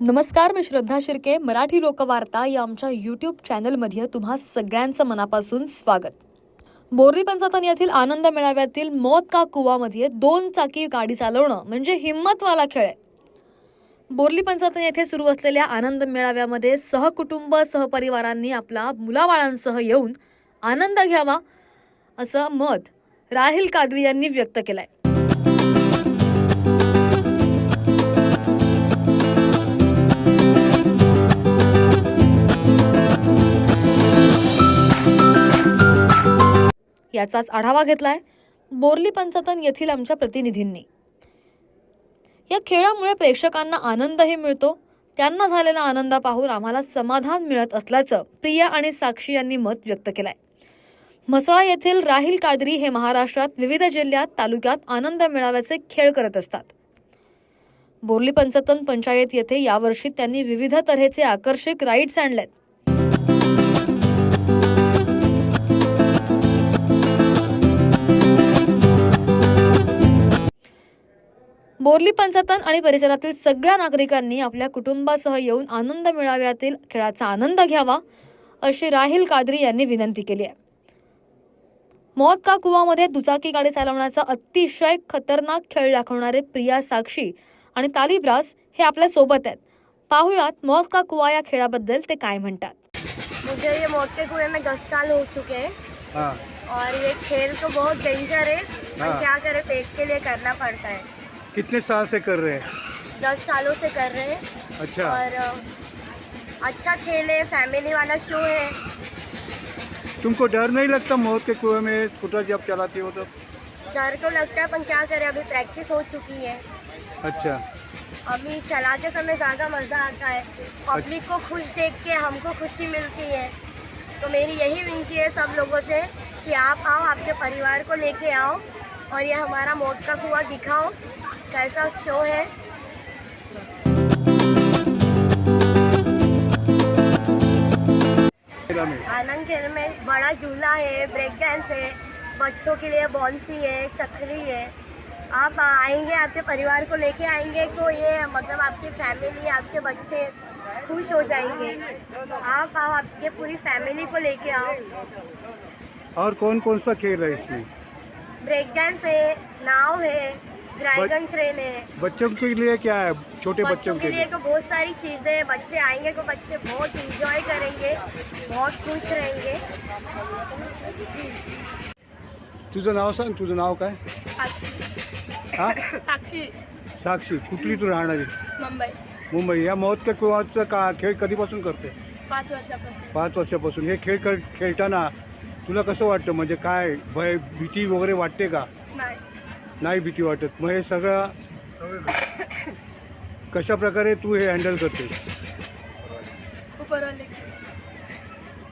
नमस्कार मी श्रद्धा शिर्के मराठी लोकवार्ता या आमच्या यूट्यूब चॅनलमध्ये तुम्हा सगळ्यांचं मनापासून स्वागत. बोर्ली पंचायतन येथील आनंद मेळाव्यातील मौत का कुवामध्ये दोन चाकी गाडी चालवणं म्हणजे हिंमतवाला खेळ आहे. बोर्ली पंचायतन येथे सुरू असलेल्या आनंद मेळाव्यामध्ये सहकुटुंब सहपरिवारांनी आपला मुलाबाळांसह येऊन आनंद घ्यावा असं मत राहिल कादरी यांनी व्यक्त केलं आहे याचाच आढावा घेतलाय बोर्ली पंचायतन येथील आमच्या प्रतिनिधींनी. या खेळामुळे प्रेक्षकांना आनंदही मिळतो. त्यांना झालेला आनंद पाहून आम्हाला समाधान मिळत असल्याचं प्रिया आणि साक्षी यांनी मत व्यक्त केलंय. म्हसळा येथील राहिल कादरी हे महाराष्ट्रात विविध जिल्ह्यात तालुक्यात आनंद मेळाव्याचे खेळ करत असतात. बोर्ली पंचतन पंचायत येथे यावर्षी त्यांनी विविध तऱ्हेचे आकर्षक राईड्स आणलेत. बोर्ली पंचायतन आणि परिसरातील सगळ्या नागरिकांनी आपल्या कुटुंबासह येऊन आनंद मेळाव्यातील खेळाचा आनंद घ्यावा अशी राहिल कादरी यांनी विनंती केली आहे. मौत का कुवामध्ये दुचाकी गाडी चालवण्याचा अतिशय खतरनाक खेळ दाखवणारे प्रिया साक्षी आणि तालिब्रास हे आपल्यासोबत आहेत. पाहुयात मौत का कुवा या खेळाबद्दल ते काय म्हणतात. मुझे ये मौत के कुएं में दस साल हो चुके हैं। हाँ। और ये खेल तो बहुत डेंजर है। हाँ। क्या करें पेट के लिए करना पड़ता है। कितने साल से कर रहे हैं? दस सालों से कर रहे हैं। अच्छा। और अच्छा खेल है फैमिली वाला शो है। तुमको डर नहीं लगता मौत के कुएँ में स्कूटर जब चलाती हो तो डर तो लगता है पर क्या करें अभी प्रैक्टिस हो चुकी है। अच्छा। अभी चलाते समय ज़्यादा मज़ा आता है। पब्लिक को खुश देख के हमको खुशी मिलती है। तो मेरी यही विनती है सब लोगों से कि आप आओ आपके परिवार को लेके आओ और ये हमारा मौत का कुआ दिखाओ। कैसा शो है। आनंद खेल में बड़ा झूला है ब्रेक डांस है बच्चों के लिए बॉन्सी है चक्री है। आप आएँगे आपके परिवार को लेके आएँगे तो ये मतलब आपकी फैमिली आपके बच्चे खुश हो जाएँगे। आप आओ आपके पूरी फैमिली को लेके आओ। और कौन कौन सा खेल है इसमें? ब्रेक डांस है नाव है। ड्रैगन ट्रेन है। बच्चों के लिए क्या है? छोटे बच्चों के लिए तो बहुत सारी चीज़ें हैं। बच्चे आएँगे तो बच्चे बहुत इंजॉय करेंगे बहुत खुश रहेंगे। तुझं नाव सांग तुझं नाव काय? हा? साक्षी। साक्षी कुठली तू राहणारी? मुंबई। मुंबई. या मौत के कुवाचा का खेळ कधीपासून करते? पाच वर्षापासून. पाच वर्षापासून. हे खेळ खेळ खेळताना तुला कसं वाटतं? म्हणजे काय भय भीती वगैरे वाटते का? नाही. नाही भीती वाटत. मग हे सगळं कशा प्रकारे तू हे हँडल करते